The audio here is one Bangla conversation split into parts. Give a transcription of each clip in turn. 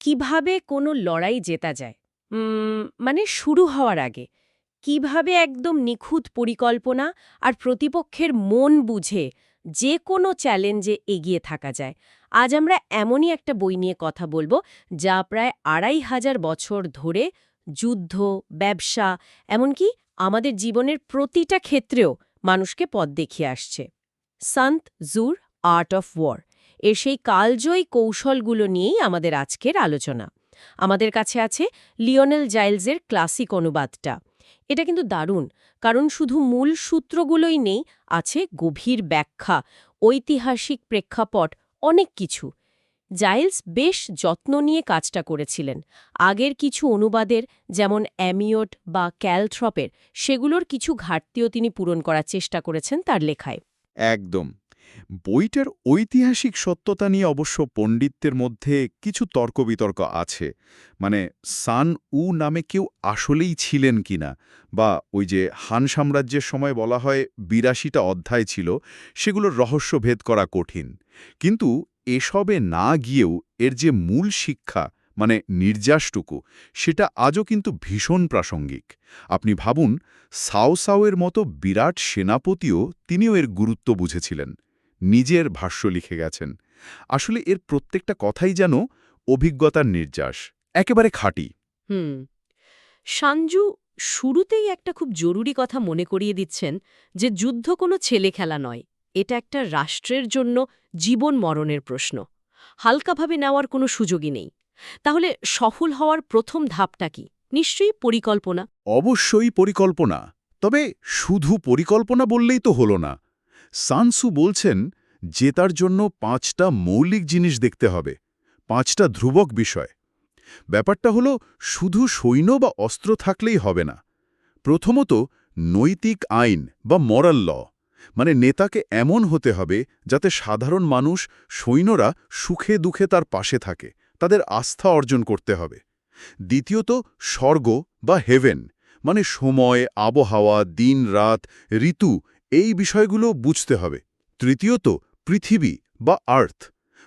কীভাবে কোনো লড়াই জেতা যায়? মানে শুরু হওয়ার আগে। কীভাবে একদম নিখুঁত পরিকল্পনা আর প্রতিপক্ষের মন বুঝে যে কোনো চ্যালেঞ্জে এগিয়ে থাকা যায়। আজ আমরা এমনই একটা বই নিয়ে কথা বলব যা প্রায় আড়াই হাজার বছর ধরে যুদ্ধ, ব্যবসা, এমনকি আমাদের জীবনের প্রতিটা ক্ষেত্রেও মানুষকে পথ দেখিয়ে আসছে। সন্ত জুর, আর্ট অফ ওয়ার। এর সেই কালজয়ী কৌশলগুলো নিয়েই আমাদের আজকের আলোচনা। আমাদের কাছে আছে লিওনেল জাইলসের ক্লাসিক অনুবাদটা। এটা কিন্তু দারুণ, কারণ শুধু মূল সূত্রগুলোই নেই, আছে গভীর ব্যাখ্যা, ঐতিহাসিক প্রেক্ষাপট, অনেক কিছু। জাইলস বেশ যত্ন নিয়ে কাজটা করেছিলেন। আগের কিছু অনুবাদের, যেমন অ্যামিওট বা ক্যালথ্রপের, সেগুলোর কিছু ঘাটতিও তিনি পূরণ করার চেষ্টা করেছেন তার লেখায়। একদম। বইটার ঐতিহাসিক সত্যতা নিয়ে অবশ্য পণ্ডিতদের মধ্যে কিছু তর্ক-বিতর্ক আছে। মানে সান উ নামে কেউ আসলেই ছিলেন কিনা? বা ওই যে হান সাম্রাজ্যের সময় বলা হয় বিরাশিটা অধ্যায় ছিল, সেগুলোর রহস্য ভেদ করা কঠিন। কিন্তু এসবে না গিয়েও এর যে মূল শিক্ষা মানে নির্যাসটুকু, সেটা আজও কিন্তু ভীষণ প্রাসঙ্গিক। আপনি ভাবুন, সাও সাওয়ের মতো বিরাট সেনাপতিও তিনিও এর গুরুত্ব বুঝেছিলেন। নিজের ভাষ্য লিখে গেছেন। আসলে এর প্রত্যেকটা কথাই যেন অভিজ্ঞতার নির্যাস একেবারে খাঁটি। হুম। সাঞ্জু শুরুতেই একটা খুব জরুরি কথা মনে করিয়ে দিচ্ছেন যে যুদ্ধ কোনো ছেলে খেলা নয়। এটা একটা রাষ্ট্রের জন্য জীবন মরণের প্রশ্ন। হালকাভাবে নেওয়ার কোনো সুযোগই নেই। তাহলে সফল হওয়ার প্রথম ধাপটা কি? নিশ্চয়ই পরিকল্পনা। অবশ্যই পরিকল্পনা। তবে শুধু পরিকল্পনা বললেই তো হলো না। সানসু বলছেন জেতার জন্য পাঁচটা মৌলিক জিনিস দেখতে হবে, পাঁচটা ধ্রুবক বিষয়। ব্যাপারটা হলো, শুধু সৈন্য বা অস্ত্র থাকলেই হবে না। প্রথমত, নৈতিক আইন বা মরাল ল মানে নেতাকে এমন হতে হবে যাতে সাধারণ মানুষ, সৈন্যরা সুখে দুঃখে তার পাশে থাকে, তাদের আস্থা অর্জন করতে হবে। দ্বিতীয়ত, স্বর্গ বা হেভেন মানে সময়, আবহাওয়া, দিন, রাত, ঋতু এই বিষয়গুলো বুঝতে হবে। তৃতীয়ত, পৃথিবী বা আর্থ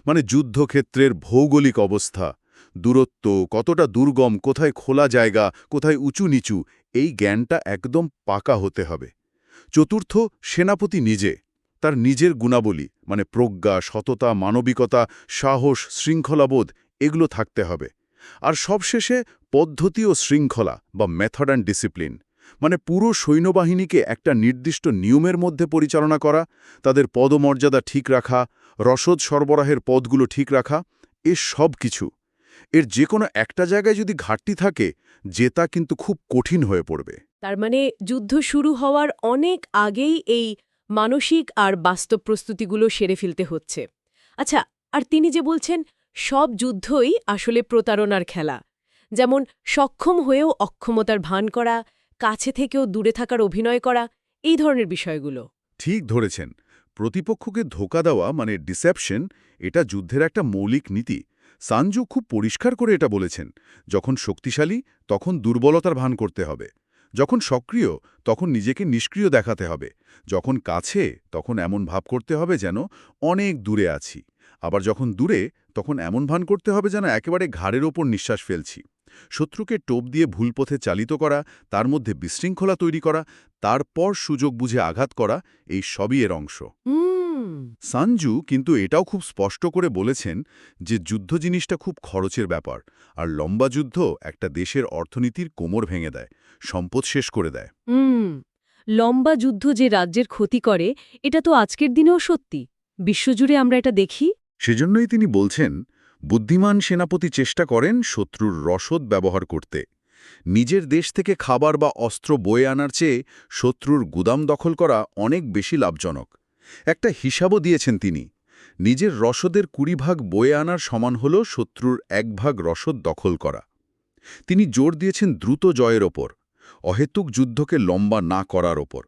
মানে যুদ্ধক্ষেত্রের ভৌগোলিক অবস্থা, দূরত্ব, কতটা দুর্গম, কোথায় খোলা জায়গা, কোথায় উঁচু নিচু এই জ্ঞানটা একদম পাকা হতে হবে। চতুর্থ, সেনাপতি নিজে, তার নিজের গুণাবলী মানে প্রজ্ঞা, সততা, মানবিকতা, সাহস, শৃঙ্খলাবোধ, এগুলো থাকতে হবে। আর সবশেষে, পদ্ধতি ও শৃঙ্খলা বা মেথড অ্যান্ড ডিসিপ্লিন মানে পুরো সৈন্যবাহিনীকে একটা নির্দিষ্ট নিয়মের মধ্যে পরিচালনা করা, তাদের পদমর্যাদা ঠিক রাখা, রসদ সরবরাহের পদগুলো ঠিক রাখা, এ সব কিছু। এর যে কোনো একটা জায়গায় যদি ঘাটতি থাকে, জেতা কিন্তু খুব কঠিন হয়ে পড়বে। তার মানে যুদ্ধ শুরু হওয়ার অনেক আগেই এই মানসিক আর বাস্তব প্রস্তুতিগুলো সেরে ফেলতে হচ্ছে। আচ্ছা আর তিনি যে বলছেন, সব যুদ্ধই আসলে প্রতারণার খেলা। যেমন সক্ষম হয়েও অক্ষমতার ভান করা কাছে থেকেও দূরে থাকার অভিনয় করা এই ধরনের বিষয়গুলো। ঠিক ধরেছেন। প্রতিপক্ষকে ধোকা দেওয়া মানে ডিসেপশন এটা যুদ্ধের একটা মৌলিক নীতি। সানজু খুব পরিষ্কার করে এটা বলেছেন, যখন শক্তিশালী, তখন দুর্বলতার ভান করতে হবে। যখন সক্রিয়, তখন নিজেকে নিষ্ক্রিয় দেখাতে হবে। যখন কাছে, তখন এমন ভাব করতে হবে যেন অনেক দূরে আছি। আবার যখন দূরে, তখন এমন ভান করতে হবে যেন একেবারে ঘাড়ের ওপর নিঃশ্বাস ফেলছি। শত্রুকে টোপ দিয়ে ভুল পথে চালিত করা তার মধ্যে বিশৃঙ্খলা তৈরি করা তারপর সুযোগ বুঝে আঘাত করা এই সবই এর অংশ। হুম। সানজু কিন্তু এটাও খুব স্পষ্ট করে বলেছেন যে যুদ্ধ জিনিসটা খুব খরচের ব্যাপার আর লম্বা যুদ্ধ একটা দেশের অর্থনীতির কোমর ভেঙে দেয় সম্পদ শেষ করে দেয়। লম্বা যুদ্ধ যে রাজ্যের ক্ষতি করে এটা তো আজকের দিনেও সত্যি। বিশ্বজুড়ে আমরা এটা দেখি। সেজন্যই তিনি বলছেন বুদ্ধিমান সেনাপতি চেষ্টা করেন শত্রুর রসদ ব্যবহার করতে। নিজের দেশ থেকে খাবার বা অস্ত্র বয়ে আনার চেয়ে শত্রুর গুদাম দখল করা অনেক বেশি লাভজনক। একটা হিসাবও দিয়েছেন তিনি, নিজের রসদের কুড়ি ভাগ বয়ে আনার সমান হল শত্রুর এক ভাগ রসদ দখল করা। তিনি জোর দিয়েছেন দ্রুত জয়ের ওপর, অহেতুক যুদ্ধকে লম্বা না করার ওপর।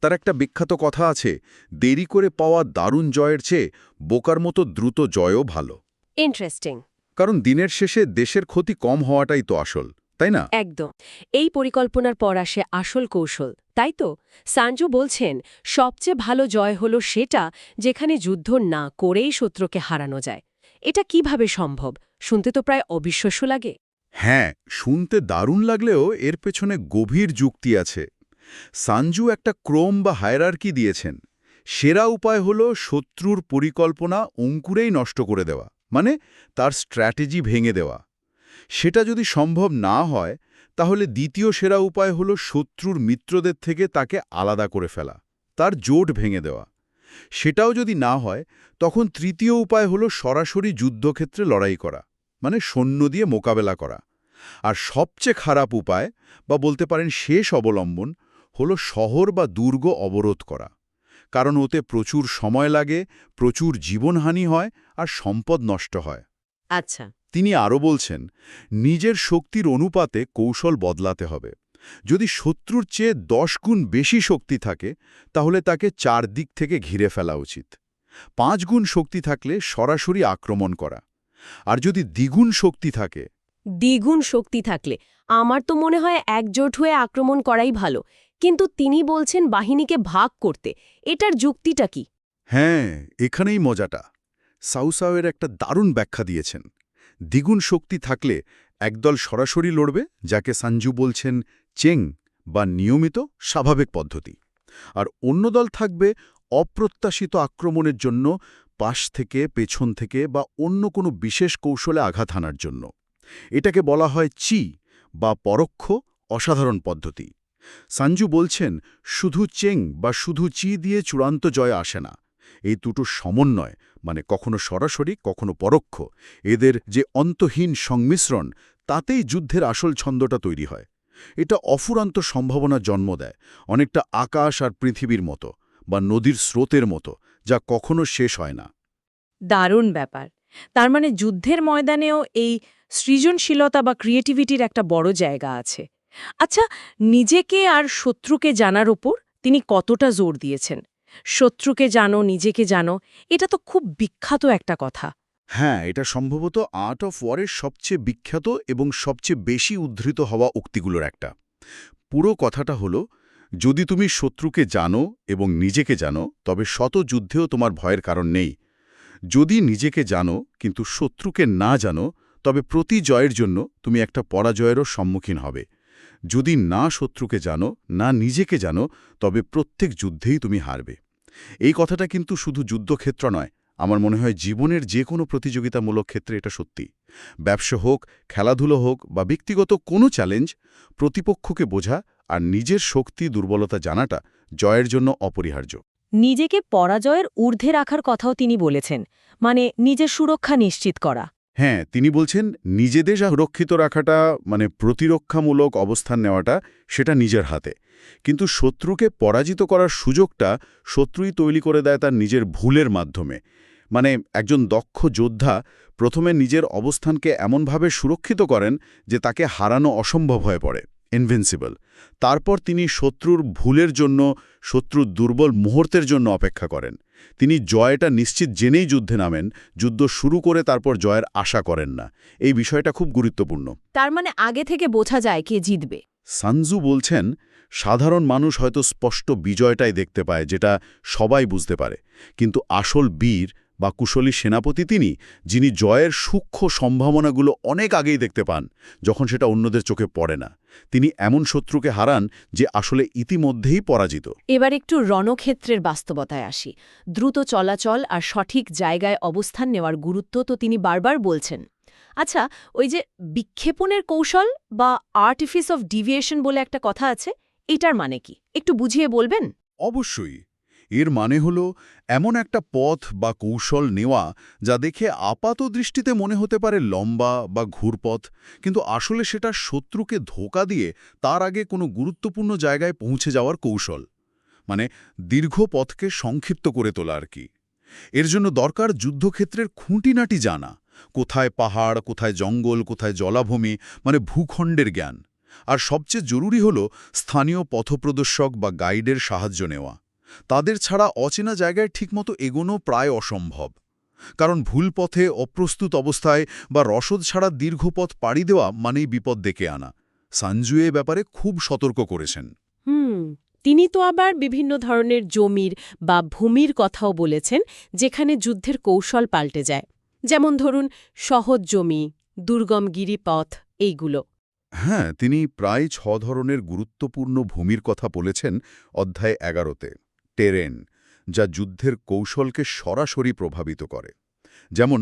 তার একটা বিখ্যাত কথা আছে, দেরি করে পাওয়া দারুণ জয়ের চেয়ে বোকার মতো দ্রুত জয়ও ভালো। ইন্টারেস্টিং কারণ দিনের শেষে দেশের ক্ষতি কম হওয়াটাই তো আসল তাই না? একদম। এই পরিকল্পনার পর আসে আসল কৌশল তাই তো? সানজু বলছেন সবচেয়ে ভালো জয় হলো সেটা যেখানে যুদ্ধ না করেই শত্রুকে হারানো যায়। এটা কীভাবে সম্ভব? শুনতে তো প্রায় অবিশ্বাস্য লাগে। হ্যাঁ শুনতে দারুণ লাগলেও এর পেছনে গভীর যুক্তি আছে। সানজু একটা ক্রোম বা হায়ারার্কি দিয়েছেন। সেরা উপায় হল শত্রুর পরিকল্পনা অঙ্কুরেই নষ্ট করে দেওয়া। মানে তার স্ট্র্যাটেজি ভেঙে দেওয়া। সেটা যদি সম্ভব না হয়, তাহলে দ্বিতীয় সেরা উপায় হল শত্রুর মিত্রদের থেকে তাকে আলাদা করে ফেলা, তার জোট ভেঙে দেওয়া। সেটাও যদি না হয়, তখন তৃতীয় উপায় হল সরাসরি যুদ্ধক্ষেত্রে লড়াই করা মানে সৈন্য দিয়ে মোকাবেলা করা। আর সবচেয়ে খারাপ উপায়, বা বলতে পারেন শেষ অবলম্বন, হল শহর বা দুর্গ অবরোধ করা। কারণ ওতে প্রচুর সময় লাগে প্রচুর জীবনহানি হয় আর সম্পদ নষ্ট হয়। আচ্ছা। তিনি আরও বলছেন নিজের শক্তির অনুপাতে কৌশল বদলাতে হবে। যদি শত্রুর চেয়ে দশ গুণ বেশি শক্তি থাকে তাহলে তাকে চার দিক থেকে ঘিরে ফেলা উচিত। পাঁচ গুণ শক্তি থাকলে সরাসরি আক্রমণ করা। আর যদি দ্বিগুণ শক্তি থাকে দ্বিগুণ শক্তি থাকলে আমার তো মনে হয় একজোট হয়ে আক্রমণ করাই ভালো। কিন্তু তিনি বলছেন বাহিনীকে ভাগ করতে। এটার যুক্তিটা কি? হ্যাঁ এখানেই মজাটা। সাউসাওয়ের একটা দারুণ ব্যাখ্যা দিয়েছেন। দ্বিগুণ শক্তি থাকলে একদল সরাসরি লড়বে, যাকে সঞ্জু বলছেন চেং, বা নিয়মিত স্বাভাবিক পদ্ধতি। আর অন্য দল থাকবে অপ্রত্যাশিত আক্রমণের জন্য, পাশ থেকে, পেছন থেকে, বা অন্য কোনো বিশেষ কৌশলে আঘাত হানার জন্য। এটাকে বলা হয় চি, বা পরোক্ষ, অসাধারণ পদ্ধতি। সঞ্জু বলছেন, শুধু চেং বা শুধু চি দিয়ে চূড়ান্ত জয় আসে না। এই দুটো সমন্বয় মানে কখনো সরাসরি, কখনো পরোক্ষ। এদের যে অন্তহীন সংমিশ্রণ, তাতেই যুদ্ধের আসল ছন্দটা তৈরি হয়। এটা অফুরান্ত সম্ভাবনা জন্ম দেয়, অনেকটা আকাশ আর পৃথিবীর মতো, বা নদীর স্রোতের মতো, যা কখনো শেষ হয় না। দারুণ ব্যাপার। তার মানে যুদ্ধের ময়দানেও এই সৃজনশীলতা বা ক্রিয়েটিভিটির একটা বড় জায়গা আছে। আচ্ছা নিজেকে আর শত্রুকে জানার ওপর তিনি কতটা জোর দিয়েছেন? শত্রুকে জানো, নিজেকে জানো, এটা তো খুব বিখ্যাত একটা কথা। হ্যাঁ এটা সম্ভবত আর্ট অফ ওয়ারের সবচেয়ে বিখ্যাত এবং সবচেয়ে বেশি উদ্ধৃত হওয়া উক্তিগুলোর একটা। পুরো কথাটা হলো, যদি তুমি শত্রুকে জানো এবং নিজেকে জানো, তবে শত যুদ্ধেও তোমার ভয়ের কারণ নেই। যদি নিজেকে জানো, কিন্তু শত্রুকে না জানো, তবে প্রতি জয়ের জন্য তুমি একটা পরাজয়েরও সম্মুখীন হবে। যদি না শত্রুকে জানো, না নিজেকে জানো, তবে প্রত্যেক যুদ্ধেই তুমি হারবে। এই কথাটা কিন্তু শুধু যুদ্ধক্ষেত্র নয়, আমার মনে হয় জীবনের যে কোনো প্রতিযোগিতামূলক ক্ষেত্রে এটা সত্যি। ব্যবসা হোক, খেলাধুলো হোক, বা ব্যক্তিগত কোনো চ্যালেঞ্জ, প্রতিপক্ষকে বোঝা আর নিজের শক্তি, দুর্বলতা জানাটা জয়ের জন্য অপরিহার্য। নিজেকে পরাজয়ের ঊর্ধ্বে রাখার কথাও তিনি বলেছেন মানে নিজের সুরক্ষা নিশ্চিত করা। হ্যাঁ তিনি বলছেন, নিজেদের সুরক্ষিত রাখাটা মানে প্রতিরক্ষামূলক অবস্থান নেওয়াটা, সেটা নিজের হাতে। কিন্তু শত্রুকে পরাজিত করার সুযোগটা শত্রুই তৈরি করে দেয় তার নিজের ভুলের মাধ্যমে। মানে একজন দক্ষ যোদ্ধা প্রথমে নিজের অবস্থানকে এমনভাবে সুরক্ষিত করেন যে তাকে হারানো অসম্ভব হয়ে পড়ে ইনভিনসিবল তারপর তিনি শত্রুর ভুলের জন্য, শত্রুর দুর্বল মুহূর্তের জন্য অপেক্ষা করেন। তিনি জয়টা নিশ্চিত জেনেই যুদ্ধে নামেন যুদ্ধ শুরু করে তারপর জয়ের আশা করেন না। এই বিষয়টা খুব গুরুত্বপূর্ণ। তার মানে আগে থেকে বোঝা যায় কে জিতবে। সানজু বলছেন সাধারণ মানুষ হয়তো স্পষ্ট বিজয়টাই দেখতে পায় যেটা সবাই বুঝতে পারে। কিন্তু আসল বীর বা কুশলী সেনাপতি তিনি যিনি জয়ের সূক্ষ্ম সম্ভাবনাগুলো অনেক আগেই দেখতে পান যখন সেটা অন্যদের চোখে পড়ে না। তিনি এমন শত্রুকে হারান যে আসলে ইতিমধ্যেই পরাজিত। এবার একটু রণক্ষেত্রের বাস্তবতায় আসি। দ্রুত চলাচল আর সঠিক জায়গায় অবস্থান নেওয়ার গুরুত্ব তো তিনি বারবার বলছেন। আচ্ছা ওই যে বিক্ষেপণের কৌশল বা আর্টিফিস অফ ডিভিয়েশন বলে একটা কথা আছে এটার মানে কি? একটু বুঝিয়ে বলবেন? অবশ্যই। এর মানে হল, এমন একটা পথ বা কৌশল নেওয়া যা দেখে আপাত দৃষ্টিতে মনে হতে পারে লম্বা বা ঘুরপথ, কিন্তু আসলে সেটা শত্রুকে ধোকা দিয়ে তার আগে কোনো গুরুত্বপূর্ণ জায়গায় পৌঁছে যাওয়ার কৌশল। মানে দীর্ঘ পথকে সংক্ষিপ্ত করে তোলা আর কি। এর জন্য দরকার যুদ্ধক্ষেত্রের খুঁটিনাটি জানা, কোথায় পাহাড়, কোথায় জঙ্গল, কোথায় জলাভূমি মানে ভূখণ্ডের জ্ঞান। আর সবচেয়ে জরুরি হল স্থানীয় পথপ্রদর্শক বা গাইডের সাহায্য নেওয়া। তাদের ছাড়া অচেনা জায়গায় ঠিকমতো এগোনো প্রায় অসম্ভব। কারণ ভুল পথে অপ্রস্তুত অবস্থায় বা রসদ ছাড়া দীর্ঘ পথ পাড়ি দেওয়া মানেই বিপদ ডেকে আনা। সঞ্জু এ ব্যাপারে খুব সতর্ক করেছেন। হুম তিনি তো আবার বিভিন্ন ধরনের জমির বা ভূমির কথাও বলেছেন যেখানে যুদ্ধের কৌশল পাল্টে যায়। যেমন ধরুন সহজ জমি দুর্গম গিরিপথ এইগুলো। হ্যাঁ তিনি প্রায় ছ ধরনের গুরুত্বপূর্ণ ভূমির কথা বলেছেন অধ্যায় এগারোতে। টেরেন, যা যুদ্ধের কৌশলকে সরাসরি প্রভাবিত করে। যেমন,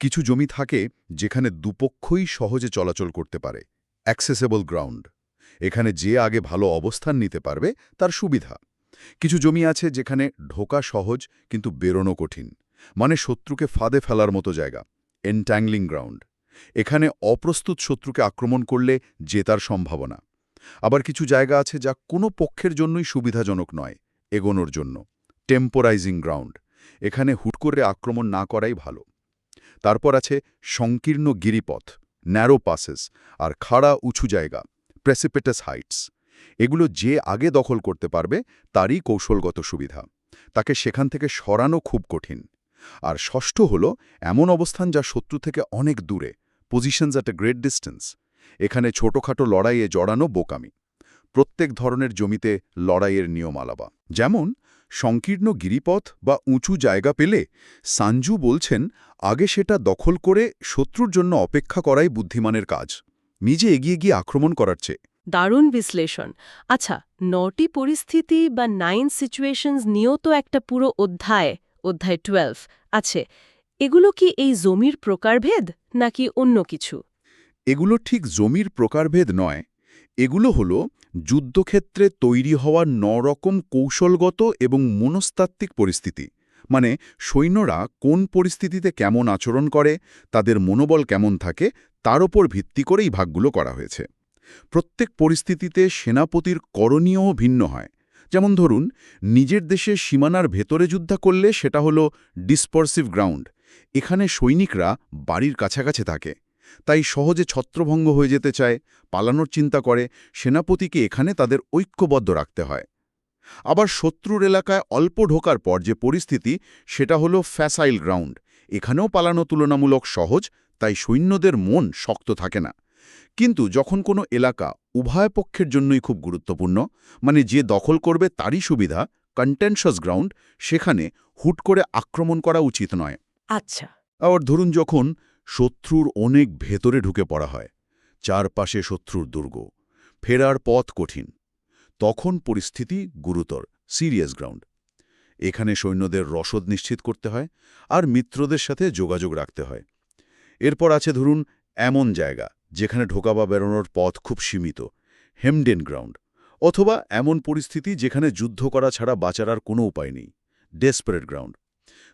কিছু জমি থাকে যেখানে দুপক্ষই সহজে চলাচল করতে পারে, অ্যাক্সেসেবল গ্রাউন্ড। এখানে যে আগে ভালো অবস্থান নিতে পারবে, তার সুবিধা। কিছু জমি আছে যেখানে ঢোকা সহজ, কিন্তু বেরোনো কঠিন মানে শত্রুকে ফাঁদে ফেলার মতো জায়গা, এনট্যাংলিং গ্রাউন্ড। এখানে অপ্রস্তুত শত্রুকে আক্রমণ করলে জেতার সম্ভাবনা। আবার কিছু জায়গা আছে যা কোনো পক্ষের জন্যই সুবিধাজনক নয় এগোনোর জন্য টেম্পোরাইজিং গ্রাউন্ড এখানে হুট করে আক্রমণ না করাই ভালো। তারপর আছে সংকীর্ণ গিরিপথ ন্যারো পাসেস আর খাড়া উঁচু জায়গা প্রেসিপেটাস হাইটস এগুলো যে আগে দখল করতে পারবে, তারই কৌশলগত সুবিধা। তাকে সেখান থেকে সরানো খুব কঠিন। আর ষষ্ঠ হল এমন অবস্থান যা শত্রু থেকে অনেক দূরে positions at a great distance এখানে ছোটখাটো লড়াইয়ে জড়ানো বোকামি। প্রত্যেক ধরনের জমিতে লড়াইয়ের নিয়ম আলাবা। যেমন সংকীর্ণ গিরিপথ বা উঁচু জায়গা পেলে সাঞ্জু বলছেন আগে সেটা দখল করে শত্রুর জন্য অপেক্ষা করাই বুদ্ধিমানের কাজ। নিজে এগিয়ে গিয়ে আক্রমণ করার চেয়ে। দারুণ বিশ্লেষণ। আচ্ছা নটি পরিস্থিতি বা নাইন সিচুয়েশনস নিয়েও তো একটা পুরো অধ্যায় অধ্যায় টুয়েলভ আছে। এগুলো কি এই জমির প্রকারভেদ নাকি অন্য কিছু? এগুলো ঠিক জমির প্রকারভেদ নয় এগুলো হল যুদ্ধক্ষেত্রে তৈরি হওয়া নরকম কৌশলগত এবং মনস্তাত্ত্বিক পরিস্থিতি। মানে সৈন্যরা কোন পরিস্থিতিতে কেমন আচরণ করে, তাদের মনোবল কেমন থাকে, তার ওপর ভিত্তি করেই ভাগগুলো করা হয়েছে। প্রত্যেক পরিস্থিতিতে সেনাপতির করণীয়ও ভিন্ন হয়। যেমন ধরুন, নিজের দেশের সীমানার ভেতরে যুদ্ধ করলে সেটা হলো ডিসপার্সিভ গ্রাউন্ড এখানে সৈনিকরা বাড়ির কাছাকাছি থাকে। তাই সহজে ছত্রভঙ্গ হয়ে যেতে চায় পালানোর চিন্তা করে সেনাপতিকে এখানে তাদের ঐক্যবদ্ধ রাখতে হয়। আবার শত্রুর এলাকায় অল্প ঢোকার পর যে পরিস্থিতি সেটা হলো ফ্যাসাইল গ্রাউন্ড। এখানেও পালানো তুলনামূলক সহজ তাই সৈন্যদের মন শক্ত থাকে না। কিন্তু যখন কোনো এলাকা উভয় পক্ষের জন্যই খুব গুরুত্বপূর্ণ মানে যে দখল করবে তারই সুবিধা কন্টেনশাস গ্রাউন্ড সেখানে হুট করে আক্রমণ করা উচিত নয়। আচ্ছা। আবার ধরুন যখন শত্রুর অনেক ভেতরে ঢুকে পড়া হয়। চারপাশে শত্রুর দুর্গ। ফেরার পথ কঠিন। তখন পরিস্থিতি গুরুতর, সিরিয়াস গ্রাউন্ড। এখানে সৈন্যদের রসদ নিশ্চিত করতে হয় আর মিত্রদের সাথে যোগাযোগ রাখতে হয়। এরপর আছে ধরুন, এমন জায়গা যেখানে ঢোকা বা বেরোনোর পথ খুব সীমিত, হেমডেন গ্রাউন্ড, অথবা এমন পরিস্থিতি যেখানে যুদ্ধ করা ছাড়া বাঁচার আর কোনো উপায় নেই, ডেসপারেট গ্রাউন্ড।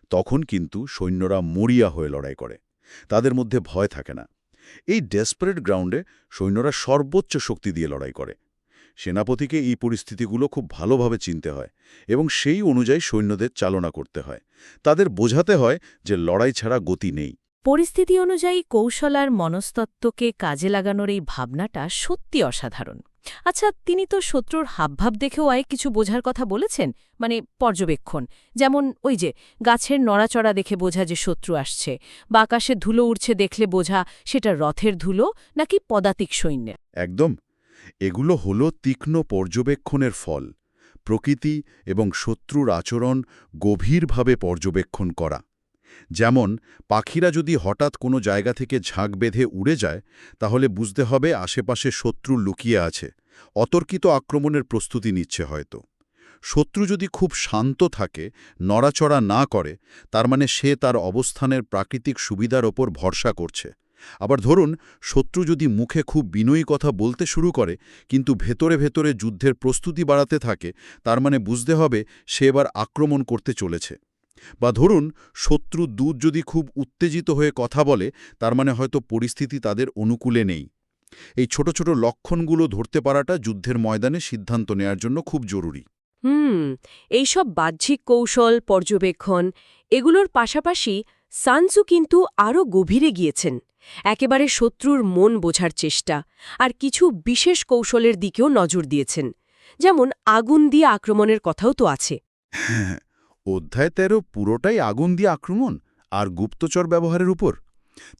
তখন কিন্তু সৈন্যরা মরিয়া হয়ে লড়াই করে। তাদের মধ্যে ভয় থাকে না। এই ডেসপারেট গ্রাউন্ডে সৈন্যরা সর্বোচ্চ শক্তি দিয়ে লড়াই করে। সেনাপতিকে এই পরিস্থিতিগুলো খুব ভালোভাবে চিনতে হয় এবং সেই অনুযায়ী সৈন্যদের চালনা করতে হয়। তাদের বোঝাতে হয় যে লড়াই ছাড়া গতি নেই। পরিস্থিতি অনুযায়ী কৌশল আর মনস্তত্ত্বকে কাজে লাগানোর এই ভাবনাটা সত্যি অসাধারণ। আচ্ছা তিনি তো শত্রুর হাবভাব দেখেও আয় কিছু বোঝার কথা বলেছেন মানে পর্যবেক্ষণ। যেমন ওই যে, গাছের নড়াচড়া দেখে বোঝা যে শত্রু আসছে, বা আকাশে ধুলো উড়ছে দেখলে বোঝা সেটা রথের ধুলো নাকি পদাতিক সৈন্যের। একদম। এগুলো হলো তীক্ষ্ণ পর্যবেক্ষণের ফল। প্রকৃতি এবং শত্রুর আচরণ গভীরভাবে পর্যবেক্ষণ করা। যেমন, পাখিরা যদি হঠাৎ কোনো জায়গা থেকে ঝাঁক বেঁধে উড়ে যায়, তাহলে বুঝতে হবে আশেপাশে শত্রু লুকিয়ে আছে, অতর্কিত আক্রমণের প্রস্তুতি নিচ্ছে হয়তো। শত্রু যদি খুব শান্ত থাকে, নড়াচড়া না করে, তার মানে সে তার অবস্থানের প্রাকৃতিক সুবিধার ওপর ভরসা করছে। আবার ধরুন, শত্রু যদি মুখে খুব বিনয়ী কথা বলতে শুরু করে, কিন্তু ভেতরে ভেতরে যুদ্ধের প্রস্তুতি বাড়াতে থাকে, তার মানে বুঝতে হবে সে এবার আক্রমণ করতে চলেছে। বা ধরুন শত্রু দূত যদি খুব উত্তেজিত হয়ে কথা বলে তার মানে হয়তো পরিস্থিতি তাদের অনুকূলে নেই। এই ছোট ছোট লক্ষণগুলো ধরতে পারাটা যুদ্ধের ময়দানে সিদ্ধান্ত নেয়ার জন্য খুব জরুরি। হুম এইসব বাহ্যিক কৌশল পর্যবেক্ষণ এগুলোর পাশাপাশি সানসু কিন্তু আরও গভীরে গিয়েছেন। একেবারে শত্রুর মন বোঝার চেষ্টা আর কিছু বিশেষ কৌশলের দিকেও নজর দিয়েছেন। যেমন আগুন দিয়ে আক্রমণের কথাও তো আছে। হ্যাঁ অধ্যায় তেরো পুরোটাই আগুন দিয়ে আক্রমণ আর গুপ্তচর ব্যবহারের উপর।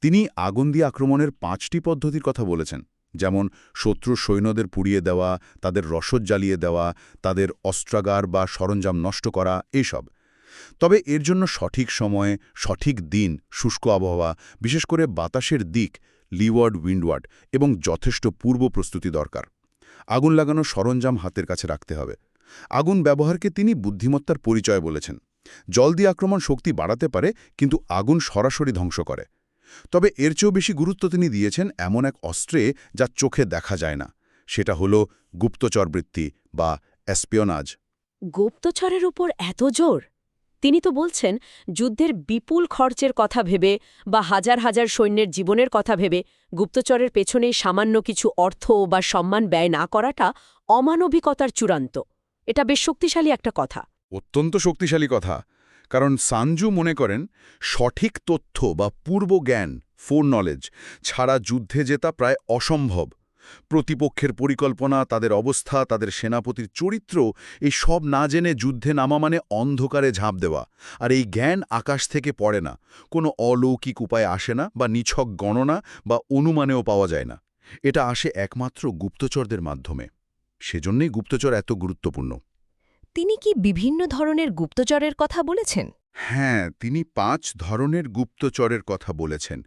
তিনি আগুন দিয়ে আক্রমণের পাঁচটি পদ্ধতির কথা বলেছেন, যেমন শত্রু সৈন্যদের পুড়িয়ে দেওয়া, তাদের রসদ জ্বালিয়ে দেওয়া, তাদের অস্ত্রাগার বা সরঞ্জাম নষ্ট করা এইসব তবে এর জন্য সঠিক সময়ে, সঠিক দিন, শুষ্ক আবহাওয়া, বিশেষ করে বাতাসের দিক, লিওয়ার্ড উইন্ডওয়ার্ড এবং যথেষ্ট পূর্ব প্রস্তুতি দরকার। আগুন লাগানোর সরঞ্জাম হাতের কাছে রাখতে হবে। আগুন ব্যবহারকে তিনি বুদ্ধিমত্তার পরিচয় বলেছেন। জল দিয়ে আক্রমণ শক্তি বাড়াতে পারে, কিন্তু আগুন সরাসরি ধ্বংস করে। তবে এর চেয়েও বেশি গুরুত্ব তিনি দিয়েছেন এমন এক অস্ত্রে যা চোখে দেখা যায় না। সেটা হল গুপ্তচরবৃত্তি বা অ্যাসপিওনাজ গুপ্তচরের উপর এত জোর? তিনি তো বলছেন, যুদ্ধের বিপুল খরচের কথা ভেবে বা হাজার হাজার সৈন্যের জীবনের কথা ভেবে গুপ্তচরের পেছনে সামান্য কিছু অর্থ বা সম্মান ব্যয় না করাটা অমানবিকতার চূড়ান্ত। এটা বেশ শক্তিশালী একটা কথা। অত্যন্ত শক্তিশালী কথা। কারণ সানজু মনে করেন, সঠিক তথ্য বা পূর্ব জ্ঞান ফোর নলেজ ছাড়া যুদ্ধে জেতা প্রায় অসম্ভব। প্রতিপক্ষের পরিকল্পনা, তাদের অবস্থা, তাদের সেনাপতির চরিত্র, এই সব না জেনে যুদ্ধে নামা মানে অন্ধকারে ঝাঁপ দেওয়া। আর এই জ্ঞান আকাশ থেকে পড়ে না, কোনো অলৌকিক উপায়ে আসে না বা নিছক গণনা বা অনুমানেও পাওয়া যায় না। এটা আসে একমাত্র গুপ্তচরদের মাধ্যমে। সেজন্যই গুপ্তচর এত গুরুত্বপূর্ণ। তিনি কি বিভিন্ন ধরনের গুপ্তচরের কথা বলেছেন? হ্যাঁ তিনি পাঁচ ধরনের গুপ্তচরের কথা বলেছেন।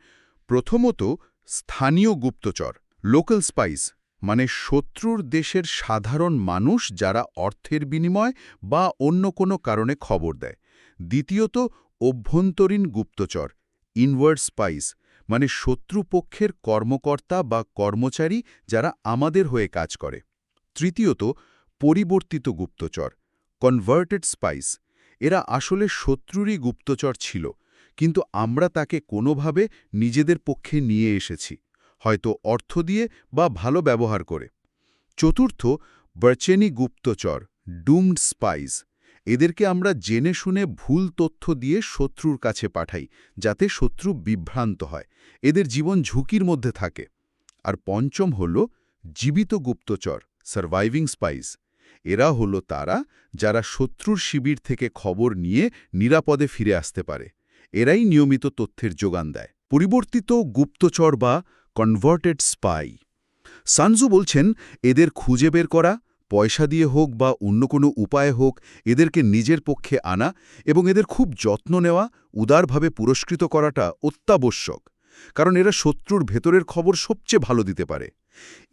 প্রথমত স্থানীয় গুপ্তচর লোকাল স্পাইস মানে শত্রুর দেশের সাধারণ মানুষ যারা অর্থের বিনিময় বা অন্য কোনো কারণে খবর দেয়। দ্বিতীয়ত অভ্যন্তরীণ গুপ্তচর ইনওয়ার্ড স্পাইস মানে শত্রুপক্ষের কর্মকর্তা বা কর্মচারী যারা আমাদের হয়ে কাজ করে। তৃতীয়ত, পরিবর্তিত গুপ্তচর কনভার্টেড স্পাইস এরা আসলে শত্রুরই গুপ্তচর ছিল, কিন্তু আমরা তাকে কোনোভাবে নিজেদের পক্ষে নিয়ে এসেছি, হয়তো অর্থ দিয়ে বা ভালো ব্যবহার করে। চতুর্থ বার্চেনি গুপ্তচর ডুমড স্পাইস এদেরকে আমরা জেনে শুনে ভুল তথ্য দিয়ে শত্রুর কাছে পাঠাই, যাতে শত্রু বিভ্রান্ত হয়। এদের জীবন ঝুঁকির মধ্যে থাকে। আর পঞ্চম হল, জীবিত গুপ্তচর। Surviving spies. এরা হলো তারা যারা শত্রুর শিবির থেকে খবর নিয়ে নিরাপদে ফিরে আসতে পারে। এরাই নিয়মিত তথ্যের যোগান দেয়। পরিবর্তিত গুপ্তচর বা কনভার্টেড স্পাই। সানজু বলছেন, এদের খুঁজে বের করা, পয়সা দিয়ে হোক বা অন্য কোনো উপায়ে হোক, এদেরকে নিজের পক্ষে আনা এবং এদের খুব যত্ন নেওয়া, উদারভাবে পুরস্কৃত করাটা অত্যাবশ্যক। কারণ এরা শত্রুর ভেতরের খবর সবচেয়ে ভালো দিতে পারে।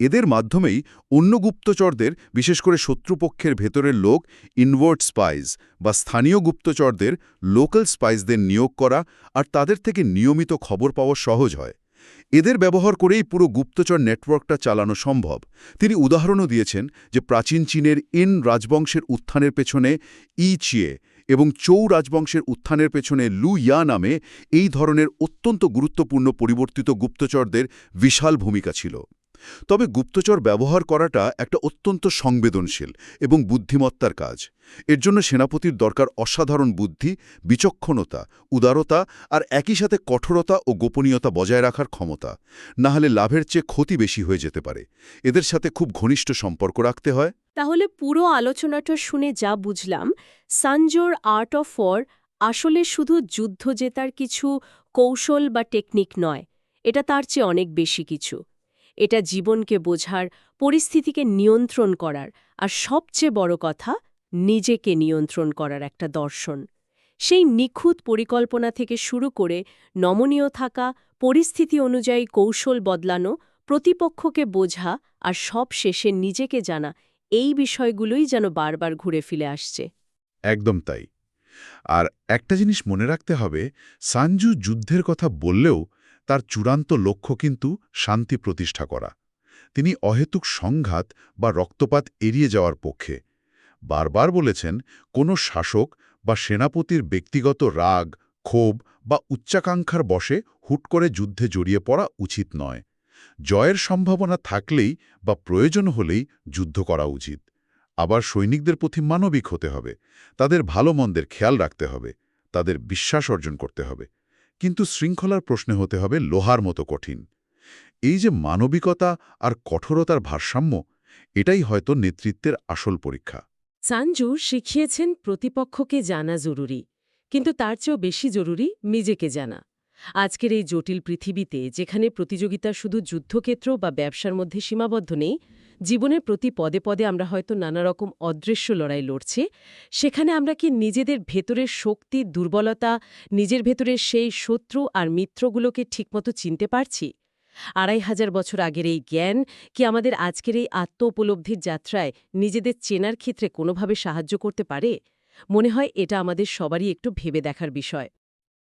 এদের মাধ্যমেই অন্য গুপ্তচরদের, বিশেষ করে শত্রুপক্ষের ভেতরের লোক ইনভার্ট স্পাইস বা স্থানীয় গুপ্তচরদের লোকাল স্পাইসদের নিয়োগ করা আর তাদের থেকে নিয়মিত খবর পাওয়া সহজ হয়। এদের ব্যবহার করেই পুরো গুপ্তচর নেটওয়ার্কটা চালানো সম্ভব। তিনি উদাহরণও দিয়েছেন যে প্রাচীন চীনের ইন রাজবংশের উত্থানের পেছনে ই চিয়ে এবং চৌ রাজবংশের উত্থানের পেছনে লু ইয়া নামে এই ধরনের অত্যন্ত গুরুত্বপূর্ণ পরিবর্তিত গুপ্তচরদের বিশাল ভূমিকা ছিল। তবে গুপ্তচর ব্যবহার করাটা একটা অত্যন্ত সংবেদনশীল এবং বুদ্ধিমত্তার কাজ। এর জন্য সেনাপতির দরকার অসাধারণ বুদ্ধি, বিচক্ষণতা, উদারতা আর একই সাথে কঠোরতা ও গোপনীয়তা বজায় রাখার ক্ষমতা। না হলে লাভের চেয়ে ক্ষতি বেশি হয়ে যেতে পারে। এদের সাথে খুব ঘনিষ্ঠ সম্পর্ক রাখতে হয়। তাহলে পুরো আলোচনাটা শুনে যা বুঝলাম, সানজোর আর্ট অফ ওয়ার আসলে শুধু যুদ্ধ জেতার কিছু কৌশল বা টেকনিক নয়, এটা তার চেয়ে অনেক বেশি কিছু। এটা জীবনকে বোঝার, পরিস্থিতিকে নিয়ন্ত্রণ করার আর সবচেয়ে বড় কথা, নিজেকে নিয়ন্ত্রণ করার একটা দর্শন। সেই নিখুঁত পরিকল্পনা থেকে শুরু করে নমনীয় থাকা, পরিস্থিতি অনুযায়ী কৌশল বদলানো, প্রতিপক্ষকে বোঝা আর সব শেষে নিজেকে জানা এই বিষয়গুলোই যেন বারবার ঘুরে ফিরে আসছে। একদম তাই। আর একটা জিনিস মনে রাখতে হবে সানজু যুদ্ধের কথা বললেও তার চূড়ান্ত লক্ষ্য কিন্তু শান্তি প্রতিষ্ঠা করা। তিনি অহেতুক সংঘাত বা রক্তপাত এড়িয়ে যাওয়ার পক্ষে। বারবার বলেছেন, কোনো শাসক বা সেনাপতির ব্যক্তিগত রাগ, ক্ষোভ বা উচ্চাকাঙ্ক্ষার বশে হুট করে যুদ্ধে জড়িয়ে পড়া উচিত নয়। জয়ের সম্ভাবনা থাকলেই বা প্রয়োজন হলেই যুদ্ধ করা উচিত। আবার সৈনিকদের প্রতি মানবিক হতে হবে, তাদের ভালো মন্দের খেয়াল রাখতে হবে, তাদের বিশ্বাস অর্জন করতে হবে। কিন্তু শৃঙ্খলার প্রশ্নে হতে হবে লোহার মতো কঠিন। এই যে মানবিকতা আর কঠোরতার ভারসাম্য, এটাই হয়তো নেতৃত্বের আসল পরীক্ষা। সানজু শিখিয়েছেন প্রতিপক্ষকে জানা জরুরি, কিন্তু তার চেয়েও বেশি জরুরি নিজেকে জানা। আজকের এই জটিল পৃথিবীতে, যেখানে প্রতিযোগিতা শুধু যুদ্ধক্ষেত্র বা ব্যবসার মধ্যে সীমাবদ্ধ নেই জীবনের প্রতি পদে পদে আমরা হয়তো নানা রকম অদৃশ্য লড়াই লড়ছি, সেখানে আমরা কি নিজেদের ভেতরের শক্তি, দুর্বলতা, নিজের ভেতরের সেই শত্রু আর মিত্রগুলোকে ঠিকমতো চিনতে পারছি? আড়াই হাজার বছর আগের এই জ্ঞান কি আমাদের আজকের এই আত্ম উপলব্ধির যাত্রায় নিজেদের চেনার ক্ষেত্রে কোনোভাবে সাহায্য করতে পারে? মনে হয় এটা আমাদের সবারই একটু ভেবে দেখার বিষয়।